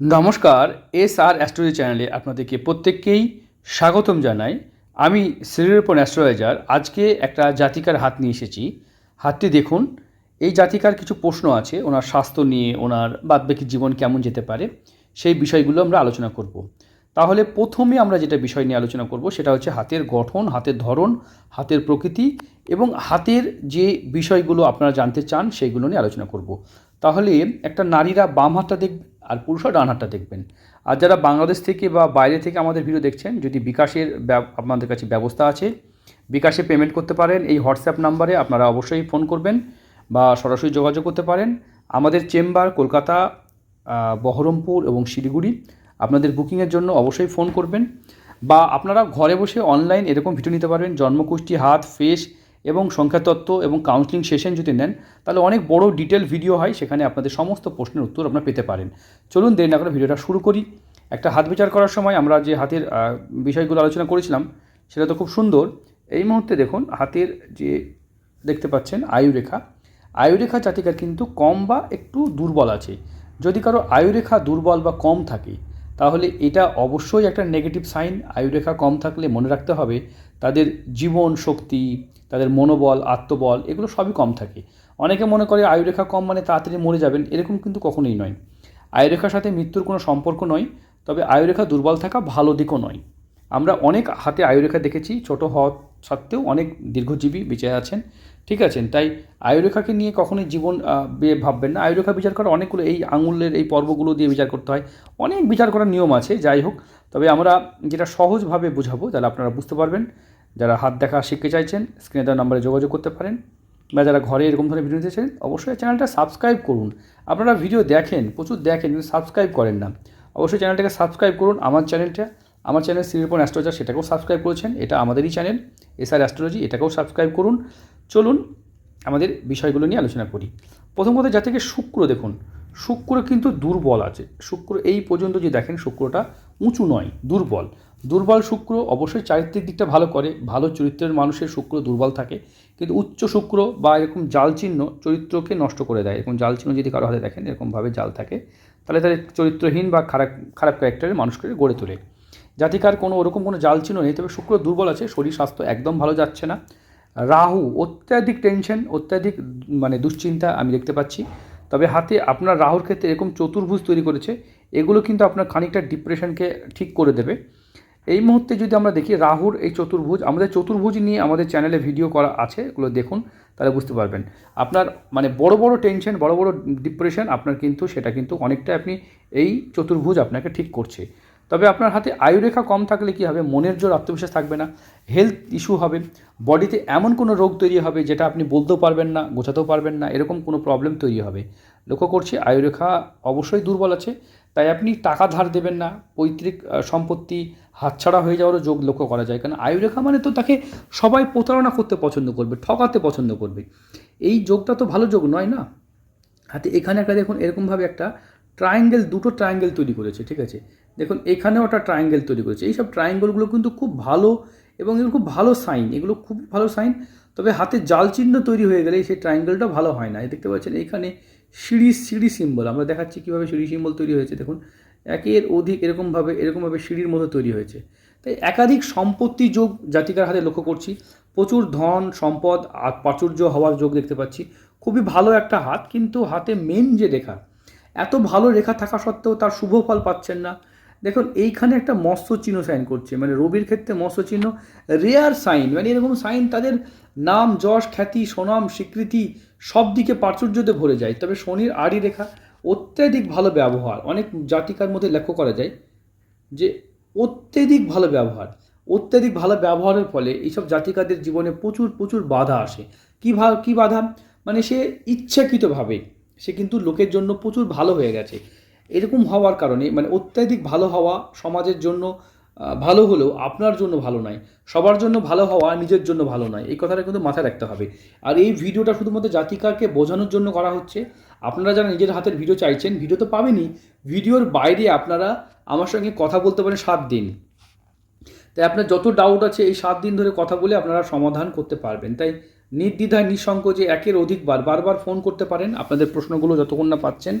নমস্কার, এস আর অ্যাস্ট্রোলজি চ্যানেলে আপনাদেরকে প্রত্যেককেই স্বাগতম জানাই। আমি শ্রীরূপন অ্যাস্ট্রোলজার। আজকে একটা জাতিকার হাত নিয়ে এসেছি। হাতটি দেখুন, এই জাতিকার কিছু প্রশ্ন আছে, ওনার স্বাস্থ্য নিয়ে, ওনার বাদবাকি জীবন কেমন যেতে পারে, সেই বিষয়গুলো আমরা আলোচনা করব। তাহলে প্রথমে আমরা যেটা বিষয় নিয়ে আলোচনা করব, সেটা হচ্ছে হাতের গঠন, হাতের ধরন, হাতের প্রকৃতি এবং হাতের যে বিষয়গুলো আপনারা জানতে চান, সেইগুলো নিয়ে আলোচনা করব। তাহলে একটা নারীরা বাম হাতটা দেখবেন আর পুরুষরা ডান হাতটা দেখবেন। আর যারা বাংলাদেশ থেকে বা বাইরে থেকে আমাদের ভিডিও দেখছেন, যদি বিকাশের আপনাদের কাছে ব্যবস্থা আছে, বিকাশে পেমেন্ট করতে পারেন, এই হোয়াটসঅ্যাপ নাম্বারে আপনারা অবশ্যই ফোন করবেন বা সরাসরি যোগাযোগ করতে পারেন। আমাদের চেম্বার কলকাতা বহরমপুর এবং শিলিগুড়ি, আপনাদের বুকিংয়ের জন্য অবশ্যই ফোন করবেন। বা আপনারা ঘরে বসে অনলাইন এরকম ভিডিও নিতে পারবেন, জন্মকুষ্টি, হাত ফেস এবং সংখ্যাতত্ত্ব এবং কাউন্সিলিং সেশন যদি নেন, তাহলে অনেক বড় ডিটেল ভিডিও হয়, সেখানে আপনাদের সমস্ত প্রশ্নের উত্তর আপনারা পেতে পারেন। চলুন দেরি না করে ভিডিওটা শুরু করি। একটা হাত বিচার করার সময় আমরা যে হাতের বিষয়গুলো আলোচনা করেছিলাম, সেটা তো খুব সুন্দর। এই মুহূর্তে দেখুন, হাতের যে দেখতে পাচ্ছেন, আয়ুরেখা। আয়ুরেখা জাতিকার কিন্তু কম বা একটু দুর্বল আছে। যদি কারও আয়ুরেখা দুর্বল বা কম থাকে, তাহলে এটা অবশ্যই একটা নেগেটিভ সাইন আয়ুরেখা কম থাকলে মনে রাখতে হবে, তাদের জীবন শক্তি তাদের মনোবল, আত্মবল, এগুলো সবই কম থাকে। অনেকে মনে করে আয়ুরেখা কম মানে তাড়াতাড়ি মরে যাবেন, এরকম কিন্তু কখনোই নয়। আয়ুরেখার সাথে মৃত্যুর কোনো সম্পর্ক নয়, তবে আয়ুরেখা দুর্বল থাকা ভালো দিকও নয়। আমরা অনেক হাতে আয়ুরেখা দেখেছি, ছোট হওয়া সত্ত্বেও অনেক দীর্ঘজীবী বেঁচে আছেন, ঠিক আছেন তাই আয়ুরেখাকে নিয়ে কখনোই জীবন ভাববেন না। আয়ুরেখা বিচার করা অনেকগুলো এই আঙুলের, এই পর্বগুলো দিয়ে বিচার করতে হয়। অনেক বিচার করার নিয়ম আছে, যাই হোক। তবে আমরা যেটা সহজভাবে বোঝাবো, তাহলে আপনারা বুঝতে পারবেন। যারা হাত দেখা শিখতে চাইছেন স্ক্রিনে দেওয়া নাম্বারে যোগাযোগ করতে পারেন। বা যারা ঘরে এরকম ধরনের ভিডিও দিতেছেন অবশ্যই চ্যানেলটা সাবস্ক্রাইব করুন। আপনারা ভিডিও দেখেন, প্রচুর দেখেন, কিন্তু সাবস্ক্রাইব করেন না। অবশ্যই চ্যানেলটাকে সাবস্ক্রাইব করুন, আমার চ্যানেলটা আমার চ্যানেল শ্রীরূপন অ্যাস্ট্রোলজার সেটাকেও সাবস্ক্রাইব করেছেন, এটা আমাদেরই চ্যানেল এসআর অ্যাস্ট্রোলজি এটাকেও সাবস্ক্রাইব করুন। চলুন আমাদের বিষয়গুলো নিয়ে আলোচনা করি। প্রথম কথা যা থেকে শুক্র দেখুন, শুক্র কিন্তু দুর্বল আছে। শুক্র এই পর্যন্ত যে দেখেন শুক্রটা উঁচু নয়, দুর্বল। দুর্বল শুক্র অবশ্যই চারিত্রিক দিকটা ভালো করে, ভালো চরিত্রের মানুষের শুক্র দুর্বল থাকে, কিন্তু উচ্চ শুক্র বা এরকম জাল চিহ্ন চরিত্রকে নষ্ট করে দেয়। এরকম জাল চিহ্ন যদি কারও হাতে দেখেন এরকমভাবে জাল থাকে, তাহলে তাদের চরিত্রহীন বা খারাপ খারাপ ক্যারেক্টারের মানুষকে গড়ে তোলে। জাতিকার কোনো ওরকম কোনো জাল চিহ্ন নেই, তবে শুক্র দুর্বল আছে, শরীর স্বাস্থ্য একদম ভালো যাচ্ছে না। রাহু, অত্যাধিক টেনশন অত্যাধিক মানে দুশ্চিন্তা আমি দেখতে পাচ্ছি। তবে হাতে আপনার রাহুর ক্ষেত্রে এরকম চতুর্ভুজ তৈরি করেছে, এগুলো কিন্তু আপনার খানিকটা ডিপ্রেশনকে ঠিক করে দেবে। এই মুহূর্তে যদি আমরা দেখি রাহুর এই চতুর্ভুজ, আমাদের চতুর্ভুজ নিয়ে আমাদের চ্যানেলে ভিডিও করা আছে, এগুলো দেখুন, তাহলে বুঝতে পারবেন। আপনার মানে বড় বড় টেনশন বড় বড় ডিপ্রেশন আপনার কিন্তু সেটা কিন্তু অনেকটা আপনি এই চতুর্ভুজ আপনাকে ঠিক করছে। তবে আপনার হাতে আয়ুরেখা কম থাকলে কী হবে? মনের জোর, আত্মবিশ্বাস থাকবে না। হেলথ ইস্যু হবে। বডিতে এমন কোনো রোগ তৈরি হবে যেটা আপনি বলতেও পারবেন না, গোছাতেও পারবেন না, এরকম কোনো প্রবলেম তৈরি হবে। লক্ষ্য করছি আয়ুরেখা অবশ্যই দুর্বল আছে, তাই আপনি টাকা ধার দেবেন না, পৈতৃক সম্পত্তি হাতছাড়া হয়ে যাওয়ারও যোগ লক্ষ্য করা যায়। কারণ আয়ুরেখা মানে তো তাকে সবাই প্রতারণা করতে পছন্দ করবে, ঠকাতে পছন্দ করবে। এই যোগটা তো ভালো যোগ নয় না? হাতে এখানে একটা দেখুন, এরকমভাবে একটা ট্রায়াঙ্গেল দুটো ট্রায়াঙ্গেল তৈরি করেছে, ঠিক আছে? দেখুন, এখানেও একটা ট্রায়াঙ্গেল তৈরি করেছে। এইসব ট্রায়াঙ্গেলগুলো কিন্তু খুব ভালো এবং এগুলো খুব ভালো সাইন এগুলো খুব ভালো সাইন তবে হাতে জাল চিহ্ন তৈরি হয়ে গেলে সেই ট্রায়াঙ্গেলটা ভালো হয় না। দেখতে পাচ্ছেন এখানে সিঁড়ি সিঁড়ি সিম্বল আমরা দেখাচ্ছি কীভাবে সিঁড়ি সিম্বল তৈরি হয়েছে। দেখুন, একের অধিক এরকমভাবে এরকমভাবে সিঁড়ির মতো তৈরি হয়েছে। তাই একাধিক সম্পত্তি যোগ জাতিকার হাতে লক্ষ্য করছি। প্রচুর ধন, সম্পদ আর প্রাচুর্য হওয়ার যোগ দেখতে পাচ্ছি। খুবই ভালো একটা হাত, কিন্তু হাতে মেন যে রেখা এত ভালো রেখা থাকা সত্ত্বেও তার শুভ ফল পাচ্ছেন না। দেখুন, এইখানে একটা মৎস্য চিহ্ন সাইন করছে। মানে রবির ক্ষেত্রে মৎস্য চিহ্ন রেয়ার সাইন মানে এরকম সাইন তাদের নাম, যশ, খ্যাতি, সুনাম, স্বীকৃতি সব দিকে প্রাচুর্যতে ভরে যায়। তবে শনির আড়ি রেখা অত্যাধিক ভালো ব্যবহার। অনেক জাতিকার মধ্যে লক্ষ্য করা যায় যে অত্যধিক ভালো ব্যবহার। অত্যাধিক ভালো ব্যবহারের ফলে এইসব জাতিকাদের জীবনে প্রচুর প্রচুর বাধা আসে। কী ভা, কী বাধা? মানে সে ইচ্ছাকৃতভাবে সে কিন্তু লোকের জন্য প্রচুর ভালো হয়ে গেছে। এরকম হওয়ার কারণে মানে অত্যাধিক ভালো হওয়া সমাজের জন্য ভালো হলেও আপনার জন্য ভালো নয়, সবার জন্য ভালো হওয়া নিজের জন্য ভালো নয়, এই কথাটা কিন্তু মাথায় রাখতে হবে। আর এই ভিডিওটা শুধুমাত্র জাতিকারকে বোঝানোর জন্য করা হচ্ছে। আপনারা যারা নিজের হাতের ভিডিও চাইছেন, ভিডিও তো পাবেনই, ভিডিওর বাইরে আপনারা আমার সঙ্গে কথা বলতে পারেন সাত দিন। তাই আপনার যত ডাউট আছে, এই সাত দিন ধরে কথা বলে আপনারা সমাধান করতে পারবেন। তাই নির্দ্বিধায়, নিঃসংকোচে, একের অধিকবার বারবার ফোন করতে পারেন। আপনাদের প্রশ্নগুলো যতক্ষণ না পাচ্ছেন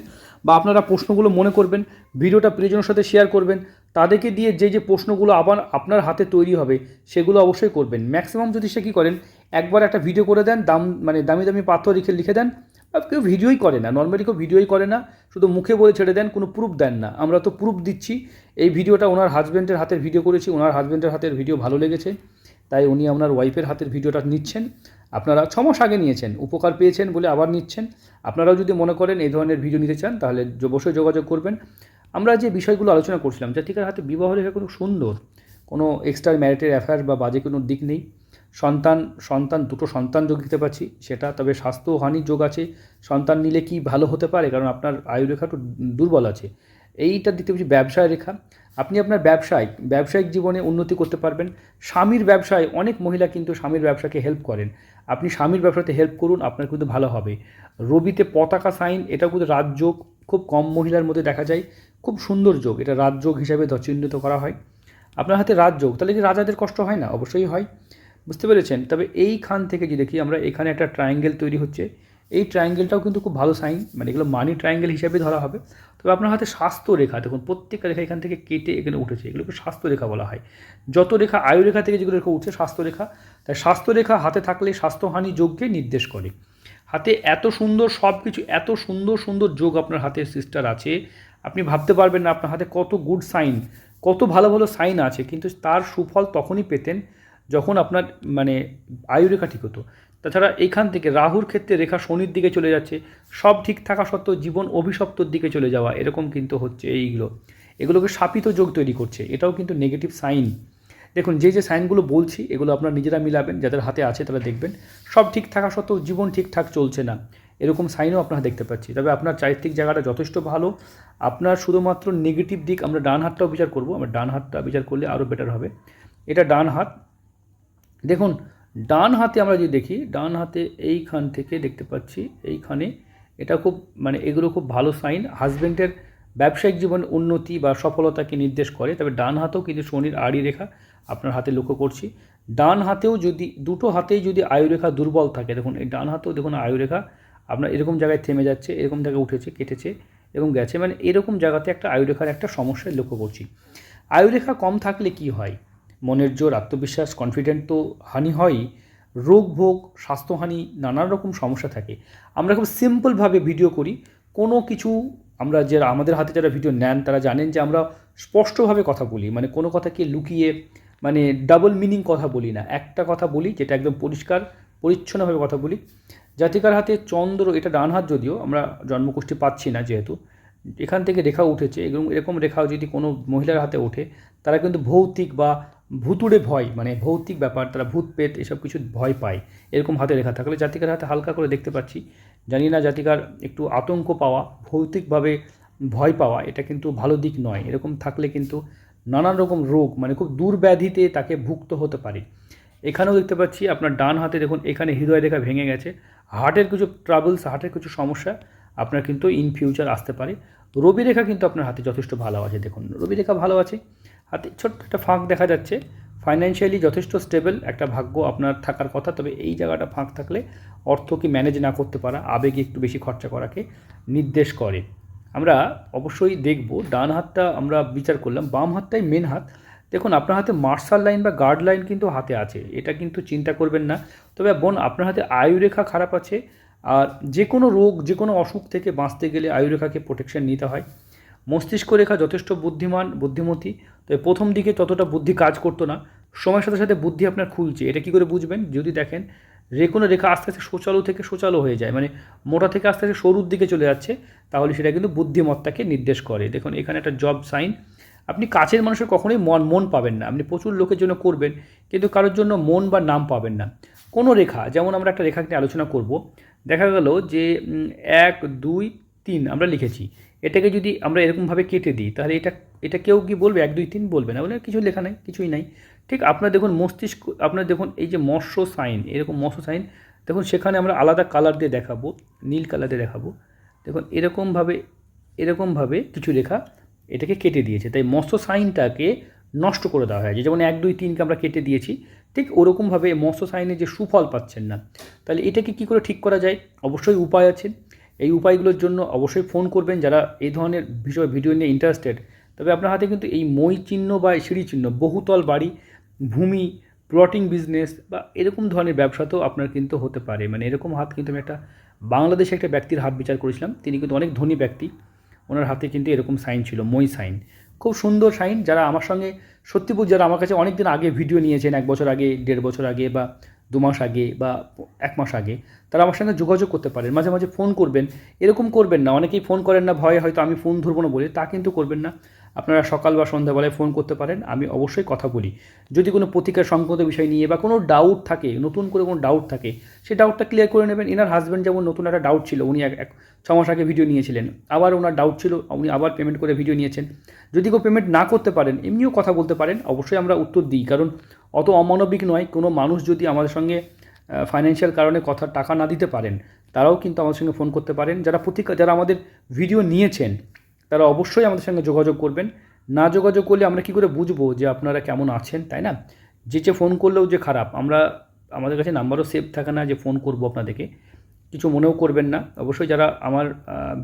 বা আপনারা প্রশ্নগুলো মনে করবেন, ভিডিওটা প্রিয়জনের সাথে শেয়ার করবেন, তাদেরকে দিয়ে যে যে প্রশ্নগুলো আবার আপনার হাতে তৈরি হবে, সেগুলো অবশ্যই করবেন। ম্যাক্সিমাম যদি সে কী করেন, একবার একটা ভিডিও করে দেন, দাম মানে দামি দামি পাথর লিখে লিখে দেন কেউ ভিডিওই করে না। নর্মালি কেউ ভিডিওই করে না, শুধু মুখে বলে ছেড়ে দেন, কোনো প্রুফ দেন না। আমরা তো প্রুফ দিচ্ছি। এই ভিডিওটা ওনার হাজব্যান্ডের হাতের ভিডিও করেছি, ওনার হাজব্যান্ডের হাতের ভিডিও ভালো লেগেছে। তাই উনি আপনার ওয়াইফের হাতের ভিডিওটা নিচ্ছেন। আপনারা ছ মাস আগে নিয়েছেন, উপকার পেয়েছেন বলে আবার নিচ্ছেন। আপনারাও যদি মনে করেন এই ধরনের ভিডিও নিতে চান, তাহলে অবশ্যই যোগাযোগ করবেন। আমরা যে বিষয়গুলো আলোচনা করছিলাম জাতিকার হাতে বিবাহ রেখা কোনো সুন্দর, কোনো এক্সট্রা ম্যারিটের অ্যাফেয়ার বা বাজে কোনো দিক নেই। সন্তান সন্তান, দুটো সন্তান যোগ দিতে পারছি, সেটা তবে স্বাস্থ্য হানির যোগ আছে। সন্তান নিলে কি ভালো হতে পারে? কারণ আপনার আয়ু রেখা একটু দুর্বল আছে। এইটা দিতে পারছি ব্যবসায় রেখা। আপনি আপনার ব্যবসায়, ব্যবসায়িক জীবনে উন্নতি করতে পারবেন। স্বামীর ব্যবসায় অনেক মহিলা কিন্তু স্বামীর ব্যবসাকে হেল্প করেন। আপনি স্বামীর ব্যবসাতে হেল্প করুন, আপনার কিন্তু ভালো হবে। রবিতে পতাকা সাইন এটাও কিন্তু রাজযোগ খুব কম মহিলার মধ্যে দেখা যায়। খুব সুন্দর যোগ, এটা রাজযোগ হিসাবে চিহ্নিত করা হয়। আপনার হাতে রাজযোগ তাহলে কি রাজাদের কষ্ট হয় না? অবশ্যই হয়। বুঝতে পেরেছেন? তবে এইখান থেকে যদি দেখি, আমরা এখানে একটা ট্রায়াঙ্গেল তৈরি হচ্ছে। এই ট্রায়াঙ্গেলটাও কিন্তু খুব ভালো সাইন মানে এগুলো মানি ট্রায়াঙ্গেল হিসাবে ধরা হবে। তবে আপনার হাতে স্বাস্থ্য রেখা দেখুন প্রত্যেকটা রেখা এখান থেকে কেটে এখানে উঠেছে, এগুলোকে স্বাস্থ্য রেখা বলা হয়। যত রেখা আয়ু রেখা থেকে যেগুলো রেখা উঠছে স্বাস্থ্য রেখা তাই স্বাস্থ্য রেখা হাতে থাকলে স্বাস্থ্যহানি যোগকে নির্দেশ করে। হাতে এত সুন্দর সব কিছু এত সুন্দর সুন্দর যোগ আপনার হাতে সিস্টার আছে। আপনি ভাবতে পারবেন না আপনার হাতে কত গুড সাইন কত ভালো ভালো সাইন আছে, কিন্তু তার সুফল তখনই পেতেন যখন আপনার মানে আয়ুরেখা ঠিক হতো। তাছাড়া এখান থেকে রাহুর ক্ষেত্রে রেখা শনির দিকে চলে যাচ্ছে। সব ঠিক থাকা সত্ত্বেও জীবন অভিশপ্তর দিকে চলে যাওয়া, এরকম কিন্তু হচ্ছে এইগুলো। এগুলোকে শাপিত যোগ তৈরি করছে, এটাও কিন্তু নেগেটিভ সাইন দেখুন, যে যে সাইনগুলো বলছি, এগুলো আপনারা নিজেরা মিলাবেন, যাদের হাতে আছে তারা দেখবেন। সব ঠিক থাকা সত্ত্বেও জীবন ঠিকঠাক চলছে না। এরকম সাইনও আপনারা দেখতে পাচ্ছি। তবে আপনার চারিত্রিক জায়গাটা যথেষ্ট ভালো। আপনার শুধুমাত্র নেগেটিভ দিক আমরা ডান হাতটাও বিচার করব। আমরা ডান হাতটা বিচার করলে আরও বেটার হবে। এটা ডান হাত। দেখুন ডান হাতে আমরা যদি দেখি, ডান হাতে এইখান থেকে দেখতে পাচ্ছি, এইখানে এটা খুব মানে এগুলো খুব ভালো সাইন হাজব্যান্ডের ব্যবসায়িক জীবন উন্নতি বা সফলতাকে নির্দেশ করে, তবে ডান হাতেও কিন্তু শনির আড়ি রেখা আপনার হাতে লক্ষ্য করছি। ডান হাতেও যদি, দুটো হাতেই যদি আয়ুরেখা দুর্বল থাকে, দেখুন, এই ডান হাতেও দেখুন আয়ুরেখা, আপনার এরকম জায়গায় থেমে যাচ্ছে, এরকম জায়গায় উঠেছে, কেটেছে এরকম গেছে মানে এরকম জায়গাতে একটা আয়ুরেখার একটা সমস্যায় লক্ষ্য করছি। আয়ুরেখা কম থাকলে কি হয়? মনের জোর, আত্মবিশ্বাস কনফিডেন্ট তো হানি হয়ই। রোগ, ভোগ, স্বাস্থ্যহানি, নানান রকম সমস্যা থাকে। আমরা খুব সিম্পলভাবে ভিডিও করি। কোনো কিছু আমরা যারা, আমাদের হাতে যারা ভিডিও নেন, তারা জানেন যে আমরা স্পষ্টভাবে কথা বলি। মানে কোনো কথাকে লুকিয়ে মানে ডাবল মিনিং কথা বলি না। একটা কথা বলি যেটা একদম পরিষ্কার, পরিচ্ছন্নভাবে কথা বলি। জাতিকার হাতে চন্দ্র, এটা ডান হাত যদিও, আমরা জন্মকুষ্ঠী পাচ্ছি না যেহেতু। এখান থেকে রেখা উঠেছে। এবং এরকম রেখাও যদি কোনো মহিলার হাতে ওঠে, তারা কিন্তু ভৌতিক বা ভুতুড়ে ভয় মানে ভৌতিক ব্যাপার, তারা ভূত পেত এসব কিছু ভয় পায়। এরকম হাতে রেখা থাকলে জাতিকার হাতে হালকা করে দেখতে পাচ্ছি। জানি না জাতিকার একটু আতঙ্ক পাওয়া, ভৌতিকভাবে ভয় পাওয়া, এটা কিন্তু ভালো দিক নয়। এরকম থাকলে কিন্তু নানান রকম রোগ মানে খুব দুর্ব্যাধিতে তাকে ভুক্ত হতে পারে। এখানেও দেখতে পাচ্ছি, আপনার ডান হাতে দেখুন, এখানে হৃদয় রেখা ভেঙে গেছে। হার্টের কিছু ট্রাবলস, হার্টের কিছু সমস্যা, আপনার কিন্তু ইন ফিউচার আসতে পারে। রবি রেখা কিন্তু আপনার হাতে যথেষ্ট ভালো আছে, দেখুন। রবি রেখা ভালো আছে। হাতে ছোট্ট একটা ফাঁক দেখা যাচ্ছে। ফাইন্যান্সিয়ালি যথেষ্ট স্টেবল একটা ভাগ্য আপনার থাকার কথা, তবে এই জায়গাটা ফাঁক থাকলে অর্থকে ম্যানেজ না করতে পারা, আবেগে একটু বেশি খরচা করাকে নির্দেশ করে। আমরা অবশ্যই দেখব, ডান হাতটা আমরা বিচার করলাম, বাম হাতটাই মেন হাত। দেখুন, আপনার হাতে মার্শাল লাইন বা গার্ড লাইন কিন্তু হাতে আছে, এটা কিন্তু চিন্তা করবেন না। তবে বোন, আপনার হাতে আয়ুরেখা খারাপ আছে, আর যে কোনো রোগ যে কোনো অসুখ থেকে বাঁচতে গেলে আয়ুরেখাকে প্রোটেকশন নিতে হয়। মস্তিষ্ক রেখা যথেষ্ট বুদ্ধিমান, বুদ্ধিমতী তবে প্রথম দিকে ততটা বুদ্ধি কাজ করতো না। সময়ের সাথে সাথে বুদ্ধি আপনার খুলছে। এটা কী করে বুঝবেন? যদি দেখেন, যে কোনো রেখা আস্তে আস্তে সোচালো থেকে সোচালো হয়ে যায় মানে মোটা থেকে আস্তে আস্তে সরুর দিকে চলে যাচ্ছে, তাহলে সেটা কিন্তু বুদ্ধিমত্তাকে নির্দেশ করে। দেখুন, এখানে একটা জব সাইন। আপনি কাছের মানুষের কখনোই মন মন পাবেন না। আপনি প্রচুর লোকের জন্য করবেন, কিন্তু কারোর জন্য মন বা নাম পাবেন না। কোনো রেখা, যেমন আমরা একটা রেখা নিয়ে আলোচনা করব, দেখা গেল যে এক, দুই, তিন আমরা লিখেছি। এটাকে যদি আমরা এরকমভাবে কেটে দিই, তাহলে এটা এটা কেউ কি বলবে? এক, দুই, তিন বলবে না। বলে কিছু লেখা নাই, কিছুই নাই। ঠিক আপনার দেখুন মস্তিষ্ক, আপনার দেখুন এই যে মৎস্য সাইন, এরকম মৎস্য সাইন, দেখুন সেখানে আমরা আলাদা কালার দিয়ে দেখাবো, নীল কালার দিয়ে দেখাবো। দেখুন এরকমভাবে এরকমভাবে কিছু লেখা এটাকে কেটে দিয়েছে। তাই মৎস্য সাইনটাকে নষ্ট করে দেওয়া হয়েছে। যেমন এক, দুই, তিনকে আমরা কেটে দিয়েছি, ঠিক ওরকমভাবে মৎস্য সাইনে যে সুফল পাচ্ছেন না, তাহলে এটাকে কী করে ঠিক করা যায়? অবশ্যই উপায় আছে। এই উপায়গুলোর জন্য অবশ্যই ফোন করবেন যারা এই ধরনের বিষয়, ভিডিও নিয়ে ইন্টারেস্টেড তবে আপনার হাতে কিন্তু এই মই চিহ্ন বা সিঁড়ি চিহ্ন, বহুতল বাড়ি, ভূমি প্লটিং বিজনেস বা এরকম ধরনের ব্যবসাতেও আপনার কিন্তু হতে পারে। মানে এরকম হাত কিন্তু আমি একটা বাংলাদেশে একটা ব্যক্তির হাত বিচার করেছিলাম। তিনি কিন্তু অনেক ধনী ব্যক্তি। ওনার হাতে কিন্তু এরকম সাইন ছিল, মই সাইন। খুব সুন্দর সাইন। যারা আমার সঙ্গে সত্যিপুর যারা আমার কাছে অনেক দিন আগে ভিডিও নিয়েছেন, এক বছর আগে, দেড় বছর আগে বা দু মাস আগে বা এক মাস আগে, তারা আমার সঙ্গে যোগাযোগ করতে পারেন, মাঝে মাঝে ফোন করবেন। এরকম করবেন না, অনেকেই ফোন করেন না, ভয়ে হয়তো আমি ফোন ধরবো না বলে, তা কিন্তু করবেন না। আপনারা সকাল বা সন্ধ্যাবেলায় ফোন করতে পারেন, আমি অবশ্যই কথা বলি। যদি কোনো প্রতিকার সংক্রান্ত বিষয় নিয়ে বা কোনো ডাউট থাকে, নতুন করে কোনো ডাউট থাকে সেই ডাউটটা ক্লিয়ার করে নেবেন। এনার হাজব্যান্ড যেমন নতুন একটা ডাউট ছিল, উনি এক ছ মাস আগে ভিডিও নিয়েছিলেন। আবার ওনার ডাউট ছিল, উনি আবার পেমেন্ট করে ভিডিও নিয়েছেন। যদি কেউ পেমেন্ট না করতে পারেন, এমনিও কথা বলতে পারেন, অবশ্যই আমরা উত্তর দিই। কারণ অত অমানবিক নয়, কোনো মানুষ যদি আমাদের সঙ্গে ফাইন্যান্সিয়াল কারণে কথা, টাকা না দিতে পারেন, তারাও কিন্তু আমাদের সঙ্গে ফোন করতে পারেন। যারা প্রতিকার যারা আমাদের ভিডিও নিয়েছেন, তারা অবশ্যই আমাদের সঙ্গে যোগাযোগ করবেন। না যোগাযোগ করলে আমরা কী করে বুঝব যে আপনারা কেমন আছেন, তাই না? যে যে ফোন করলেও যে খারাপ। আমরা, আমাদের কাছে নাম্বারও সেভ থাকে না যে ফোন করব আপনাদেরকে। কিছু মনেও করবেন না। অবশ্যই যারা আমার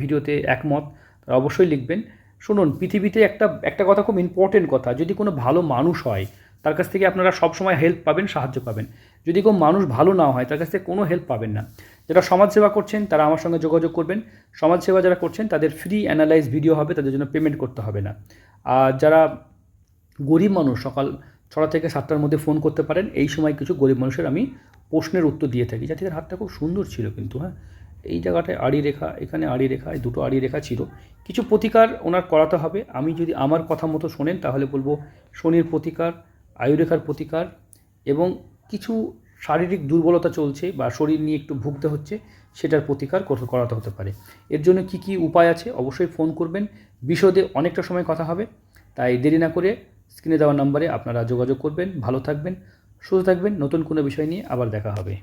ভিডিওতে একমত, তারা অবশ্যই লিখবেন। শুনুন, পৃথিবীতে একটা একটা কথা খুব ইম্পর্টেন্ট কথা। যদি কোনো ভালো মানুষ হয় তার কাছ থেকে আপনারা সবসময় হেল্প পাবেন, সাহায্য পাবেন। যদি কোনো মানুষ ভালো না হয়, তার কাছ থেকে কোনো হেল্প পাবেন না। যারা সমাজসেবা করছেন, তারা আমার সঙ্গে যোগাযোগ করবেন। সমাজসেবা যারা করছেন, তাদের ফ্রি অ্যানালাইজ ভিডিও হবে, তাদের জন্য পেমেন্ট করতে হবে না। আর যারা গরিব মানুষ, সকাল ছটা থেকে সাতটার মধ্যে ফোন করতে পারেন, এই সময় কিছু গরিব মানুষের আমি প্রশ্নের উত্তর দিয়ে থাকি। জাতিকার হাতটা খুব সুন্দর ছিল কিন্তু হ্যাঁ। এই জায়গাটায় আড়ি রেখা, এখানে আড়ি রেখা, এই দুটো আড়ি রেখা ছিল। কিছু প্রতিকার ওনার করাতে হবে। আমি যদি আমার কথা মতো শোনেন, তাহলে বলব শনির প্রতিকার আয়ুরেখার প্রতিকার এবং কিছু শারীরিক দুর্বলতা চলছে বা শরীর নিয়ে একটু ভুগতে হচ্ছে, সেটার প্রতিকার করাতে হতে পারে। এর জন্য কি কি উপায় আছে অবশ্যই ফোন করবেন। বিশদে অনেকটা সময় কথা হবে, তাই দেরি না করে স্ক্রিনে দেওয়া নম্বরে আপনারা যোগাযোগ করবেন। ভালো থাকবেন, সুস্থ থাকবেন। নতুন কোনো বিষয় নিয়ে আবার দেখা হবে।